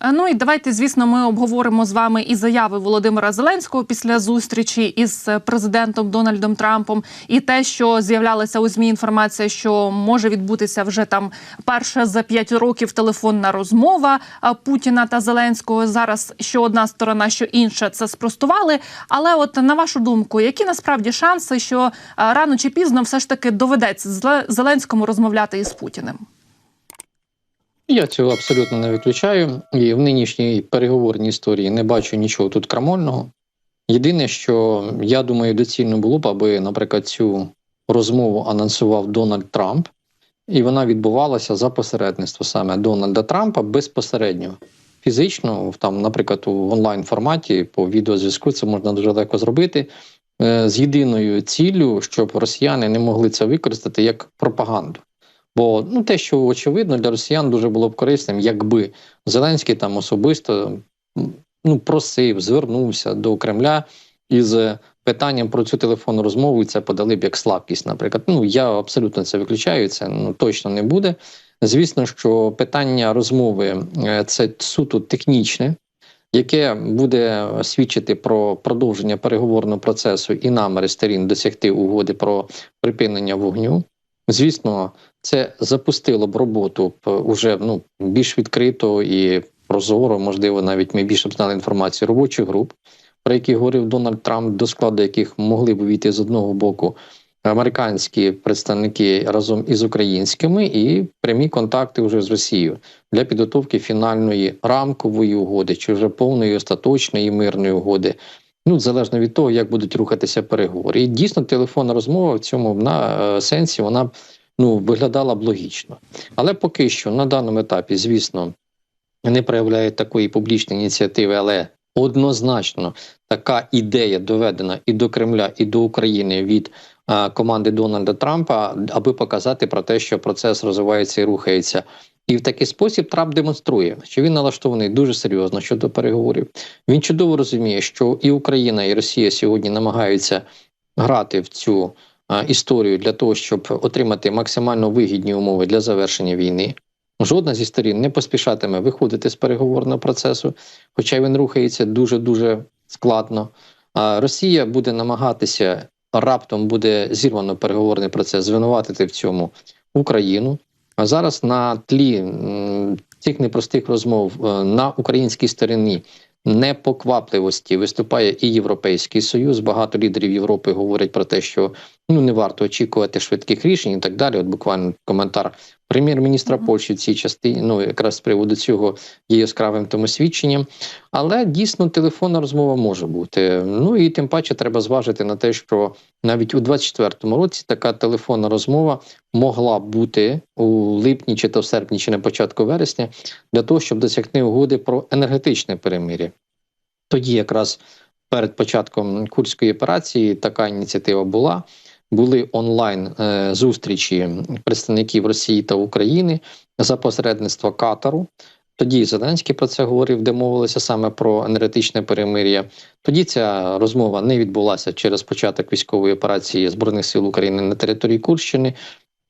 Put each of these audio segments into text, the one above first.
Е, Ну і давайте, звісно, ми обговоримо з вами і заяви Володимира Зеленського після зустрічі із президентом Дональдом Трампом, і те, що з'являлася у змі інформація, що може відбутися вже там перша за п'ять років телефонна розмова е, Путіна та Зеленського. Зараз що одна сторона, що інша це спростували. Але, от на вашу думку, які насправді шанси, що е, рано чи пізно все ж таки доведеться Зеленському розмовляти із Путіним? Я цього абсолютно не виключаю. І в нинішній переговорній історії не бачу нічого тут крамольного. Єдине, що я думаю, доцільно було б, аби, наприклад, цю розмову анонсував Дональд Трамп, і вона відбувалася за посередництво саме Дональда Трампа безпосередньо. Фізично, там, наприклад, у онлайн форматі по відеозв'язку це можна дуже легко зробити е, з єдиною ціллю, щоб росіяни не могли це використати як пропаганду. Бо ну те, що очевидно для росіян дуже було б корисним, якби Зеленський там особисто ну просив, звернувся до Кремля із питанням про цю телефонну розмову, і це подали б як слабкість. Наприклад, ну я абсолютно це виключаю. Це ну точно не буде. Звісно, що питання розмови е, це суто технічне, яке буде свідчити про продовження переговорного процесу і наміри сторін досягти угоди про припинення вогню. Звісно, це запустило б роботу б уже ну більш відкрито і прозоро. Можливо, навіть ми більше б знали інформацію робочих груп, про які говорив Дональд Трамп, до складу яких могли б увійти з одного боку американські представники разом із українськими, і прямі контакти вже з Росією для підготовки фінальної рамкової угоди чи вже повної остаточної мирної угоди. Ну, залежно від того, як будуть рухатися переговори. І дійсно телефонна розмова в цьому на е, сенсі вона ну виглядала б логічно. Але поки що на даному етапі, звісно, не проявляють такої публічної ініціативи, але однозначно така ідея доведена і до Кремля, і до України від е, команди Дональда Трампа, аби показати про те, що процес розвивається і рухається. І в такий спосіб Трамп демонструє, що він налаштований дуже серйозно щодо переговорів. Він чудово розуміє, що і Україна, і Росія сьогодні намагаються грати в цю а, історію для того, щоб отримати максимально вигідні умови для завершення війни. Жодна зі сторін не поспішатиме виходити з переговорного процесу, хоча він рухається дуже дуже складно. А Росія буде намагатися раптом буде зірвано переговорний процес, звинуватити в цьому Україну. А зараз на тлі цих непростих розмов е, на українській стороні непоквапливості виступає і Європейський Союз. Багато лідерів Європи говорять про те, що ну не варто очікувати швидких рішень і так далі. От буквально коментар прем'єр-міністра. Польщі в цій частині. Ну якраз з приводу цього є яскравим тому свідченням. Але дійсно телефонна розмова може бути. Ну і тим паче треба зважити на те, що навіть у 24-му році така телефонна розмова могла бути у липні, чи то в серпні, чи на початку вересня, для того, щоб досягти угоди про енергетичне перемир'я. Тоді, якраз перед початком курської операції, така ініціатива була. Були онлайн е, зустрічі представників Росії та України за посередництва Катару. Тоді Зеленський про це говорив, де мовилися саме про енергетичне перемир'я. Тоді ця розмова не відбулася через початок військової операції Збройних сил України на території Курщини.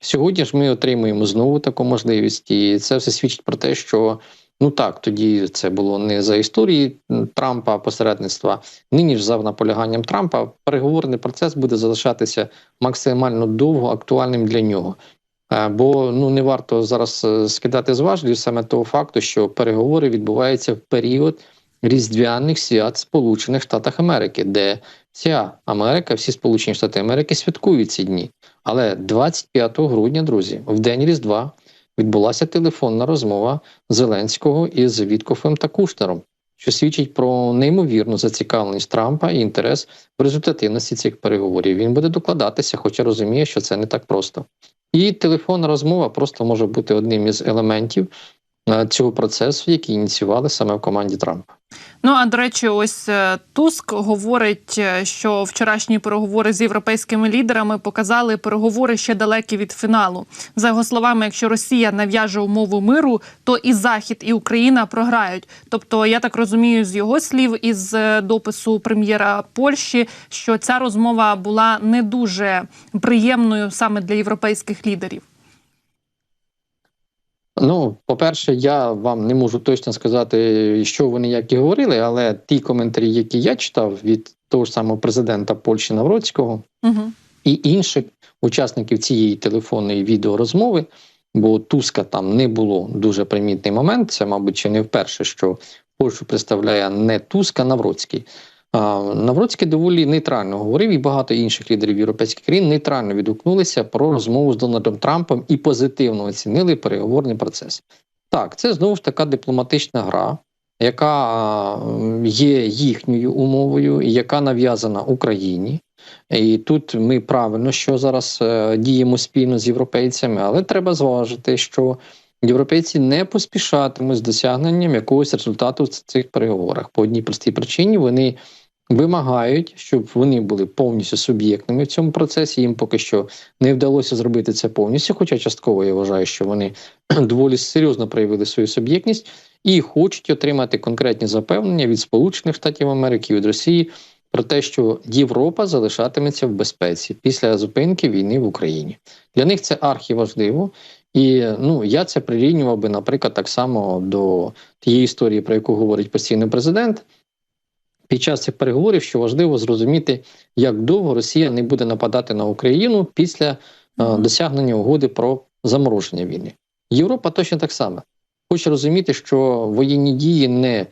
Сьогодні ж ми отримуємо знову таку можливість, і це все свідчить про те, що ну так, тоді це було не за історії Трампа посередництва. Нині ж за наполяганням Трампа переговорний процес буде залишатися максимально довго актуальним для нього. Е, Бо ну не варто зараз е, скидати з важелів саме того факту, що переговори відбуваються в період різдвяних свят Сполучених Штатах Америки, де вся Америка, всі Сполучені Штати Америки святкують ці дні. Але 25 грудня, друзі, в день Різдва відбулася телефонна розмова Зеленського із Віткофем та Кушнером, що свідчить про неймовірну зацікавленість Трампа і інтерес в результативності цих переговорів. Він буде докладатися, хоча розуміє, що це не так просто. І телефонна розмова просто може бути одним із елементів е, цього процесу, який ініціювали саме в команді Трампа. Ну а до речі, ось е, Туск говорить, е, що вчорашні переговори з європейськими лідерами показали переговори ще далекі від фіналу. За його словами, якщо Росія нав'яже умову миру, то і Захід, і Україна програють. Тобто, я так розумію, з його слів із е, допису прем'єра Польщі, що ця розмова була не дуже приємною саме для європейських лідерів. Ну, по-перше, я вам не можу точно сказати, що вони як і говорили, але ті коментарі, які я читав від того ж самого президента Польщі Навроцького Угу. і інших учасників цієї телефонної відеорозмови, бо Туска там не було дуже примітний момент. Це, мабуть, чи не вперше, що Польщу представляє не Туска, Навроцький. Навроцький доволі нейтрально говорив, і багато інших лідерів європейських країн нейтрально відгукнулися про розмову з Дональдом Трампом і позитивно оцінили переговорний процес. Так, це знову ж така дипломатична гра, яка є їхньою умовою, яка нав'язана Україні. І тут ми правильно, що зараз е, діємо спільно з європейцями, але треба зважити, що європейці не поспішатимуть з досягненням якогось результату в цих переговорах. По одній простій причині вони вимагають, щоб вони були повністю суб'єктними в цьому процесі. Їм поки що не вдалося зробити це повністю. Хоча частково я вважаю, що вони доволі серйозно проявили свою суб'єктність і хочуть отримати конкретні запевнення від Сполучених Штатів Америки від Росії про те, що Європа залишатиметься в безпеці після зупинки війни в Україні. Для них це архіважливо. І ну я це прирівнював би, наприклад, так само до тієї історії, про яку говорить постійний президент. Під час цих переговорів, що важливо зрозуміти, як довго Росія не буде нападати на Україну після е, досягнення угоди про замороження війни. Європа точно так само хоче розуміти, що воєнні дії не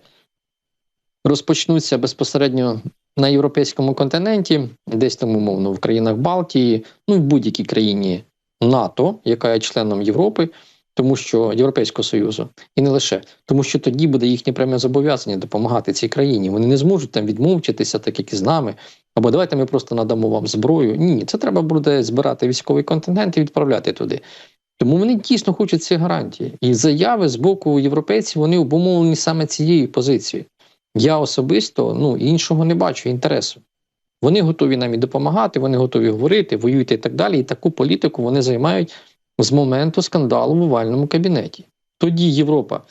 розпочнуться безпосередньо на європейському континенті, десь там умовно в країнах Балтії, ну і в будь-якій країні НАТО, яка є членом Європи, тому що Європейського Союзу, і не лише тому, що тоді буде їхнє пряме зобов'язання допомагати цій країні. Вони не зможуть там відмовчитися, так як і з нами. Або давайте ми просто надамо вам зброю. Ні, це треба буде збирати військовий контингент і відправляти туди. Тому вони дійсно хочуть ці гарантії. І заяви з боку європейців вони обумовлені саме цією позицією. Я особисто ну іншого не бачу інтересу. Вони готові нам і допомагати, вони готові говорити, воюйте і так далі. І таку політику вони займають з моменту скандалу в овальному кабінеті. Тоді Європа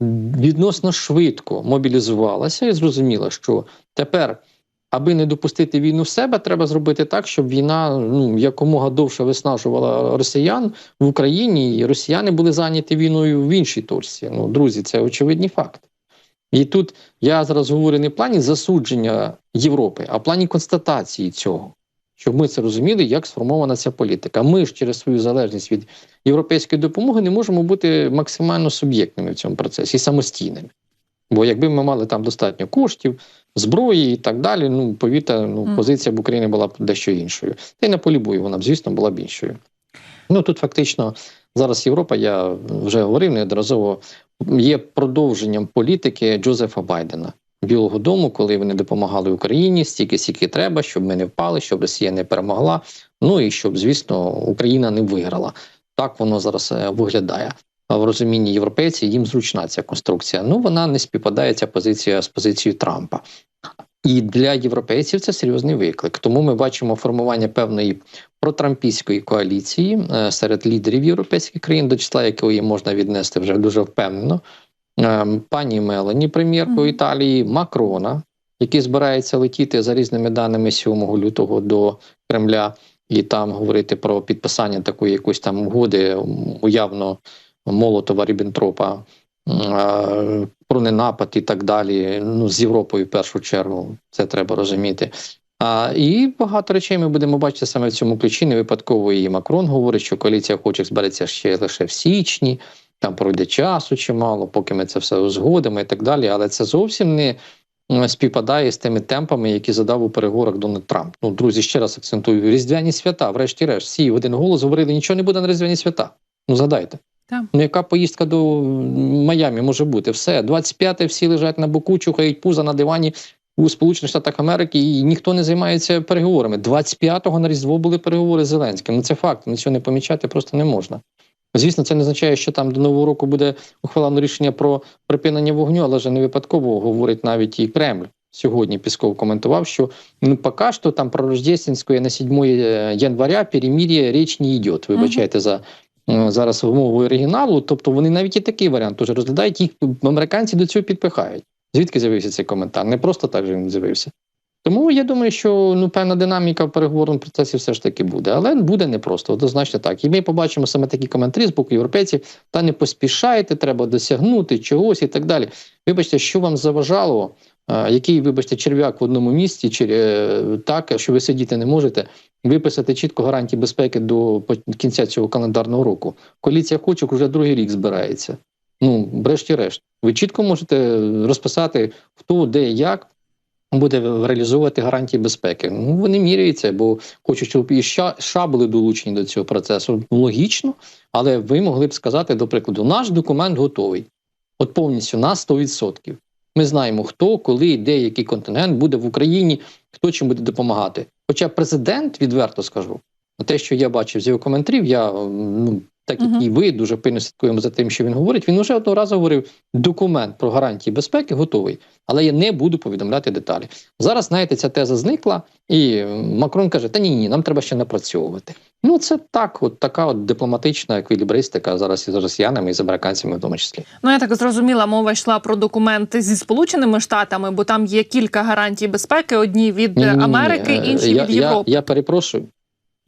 відносно швидко мобілізувалася і зрозуміла, що тепер, аби не допустити війну в себе, треба зробити так, щоб війна ну якомога довше виснажувала росіян в Україні, і росіяни були зайняті війною в іншій точці. Ну, друзі, це очевидні факти. І тут я зараз говорю не в плані засудження Європи, а в плані констатації цього, щоб ми це розуміли, як сформована ця політика. Ми ж через свою залежність від європейської допомоги не можемо бути максимально суб'єктними в цьому процесі і самостійними. Бо якби ми мали там достатньо коштів, зброї і так далі, ну повітря, ну позиція б України була б дещо іншою. Та й на полі бою вона б, звісно, була б іншою. Ну тут фактично зараз Європа, я вже говорив неодноразово, є продовженням політики Джозефа Байдена. Білого Дому, коли вони допомагали Україні, стільки стільки треба, щоб ми не впали, щоб Росія не перемогла. Ну і щоб, звісно, Україна не виграла. Так воно зараз е, виглядає. В розумінні європейців їм зручна ця конструкція. Ну вона не співпадає ця позиція з позицією Трампа. І для європейців це серйозний виклик. Тому ми бачимо формування певної протрампійської коаліції е, серед лідерів європейських країн, до числа якої можна віднести вже дуже впевнено. Е, Пані Мелані, прем'єрку Італії, Макрона, який збирається летіти за різними даними 7 лютого до Кремля, і там говорити про підписання такої якоїсь там угоди, уявно Молотова Ріббентропа, е, про ненапад і так далі. Ну, з Європою в першу чергу, це треба розуміти. А, і багато речей ми будемо бачити саме в цьому ключі. Не випадково і Макрон говорить, що коаліція хоче збереться ще лише в січні, там пройде часу чимало, поки ми це все узгодимо і так далі. Але це зовсім не співпадає з тими темпами, які задав у переговорах Дональд Трамп. Ну, друзі, ще раз акцентую: різдвяні свята, врешті-решт, всі в один голос говорили, нічого не буде на різдвяні свята. Ну, згадайте. Так. Ну, яка поїздка до Майамі може бути? Все, 25-те всі лежать на боку, чухають пуза на дивані у Сполучених Штатах Америки, і ніхто не займається переговорами. 25-го на Різдво були переговори з Зеленським. Ну це факт, на цього не помічати просто не можна. Звісно, це не означає, що там до нового року буде ухвалено рішення про припинення вогню, але вже не випадково говорить навіть і Кремль. Сьогодні Пісков коментував, що ну поки що там про Рождественське на 7 января перемір'я річ не йде. Вибачайте за е, зараз вимовою оригіналу. Тобто вони навіть і такий варіант уже розглядають, їх американці до цього підпихають. Звідки з'явився цей коментар? Не просто так же він з'явився. Тому я думаю, що ну певна динаміка в переговорному процесі все ж таки буде, але буде непросто, однозначно так. І ми побачимо саме такі коментарі з боку європейців: та не поспішайте, треба досягнути чогось і так далі. Вибачте, що вам заважало, е, який, вибачте, черв'як в одному місці, чи е, так, що ви сидіти не можете, виписати чітко гарантії безпеки до кінця цього календарного року. Коаліція хочок вже другий рік збирається. Ну, врешті-решт, ви чітко можете розписати, хто, де, як буде реалізовувати гарантії безпеки. Ну вони міряються, бо хочуть, щоб і США, були долучені до цього процесу. Логічно, але ви могли б сказати, до прикладу, наш документ готовий, от повністю на 100%. Ми знаємо, хто, коли, де, який континент буде в Україні, хто чим буде допомагати. Хоча президент, відверто скажу, те, що я бачив з його коментарів, я ну. Так як Мгм. і ви дуже пильно слідкуємо за тим, що він говорить. Він вже одного разу говорив: документ про гарантії безпеки готовий, але я не буду повідомляти деталі. Зараз, знаєте, ця теза зникла, і Макрон каже: Та ні, ні, нам треба ще напрацьовувати. Ну це так, от така от дипломатична еквілібристика зараз із росіянами і з американцями, в тому числі. Ну я так зрозуміла, мова йшла про документи зі сполученими штатами, бо там є кілька гарантій безпеки: одні від Америки, е, інші я, від Європи. Я, я перепрошую.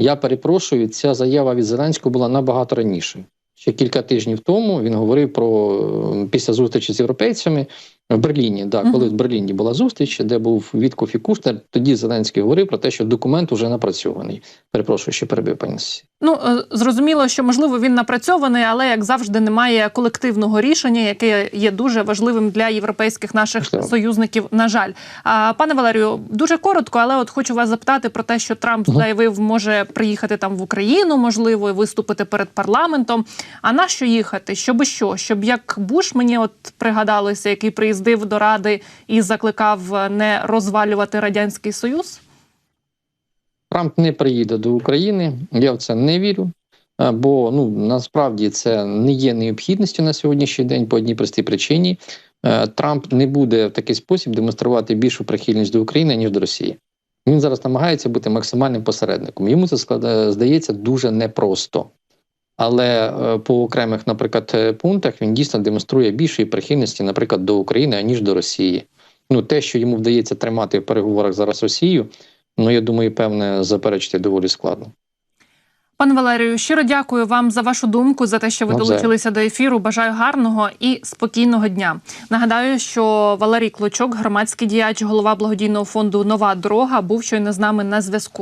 Я перепрошую, ця заява від Зеленського була набагато раніше. Ще кілька тижнів тому він говорив про е, після зустрічі з європейцями в Берліні. Да, коли в Берліні була зустріч, де був Віткоф і Кушнер, тоді Зеленський говорив про те, що документ уже напрацьований. Перепрошую, що перебив пані Ну е, зрозуміло, що можливо він напрацьований, але як завжди немає колективного рішення, яке є дуже важливим для європейських наших Можливо. союзників. На жаль, а пане Валерію, дуже коротко, але от хочу вас запитати про те, що Трамп Мгм. заявив, може приїхати там в Україну, можливо, і виступити перед парламентом. А на що їхати? Щоби що? Щоб як Буш мені от пригадалося, який приїздив до ради і закликав е, не розвалювати радянський союз. Трамп не приїде до України. Я в це не вірю. е, Бо ну насправді це не є необхідністю на сьогоднішній день по одній простій причині. Е, Трамп не буде в такий спосіб демонструвати більшу прихильність до України ніж до Росії. Він зараз намагається бути максимальним посередником. Йому це здається дуже непросто. Але е, по окремих, наприклад, е, пунктах він дійсно демонструє більшої прихильності, наприклад, до України, аніж до Росії. Ну, те, що йому вдається тримати в переговорах зараз Росію, ну я думаю, певне, заперечити доволі складно. Пане Валерію, щиро дякую вам за вашу думку, за те, що ви долучилися до ефіру. Бажаю гарного і спокійного дня. Нагадаю, що Валерій Клочок, громадський діяч, голова благодійного фонду Нова дорога, був щойно з нами на зв'язку.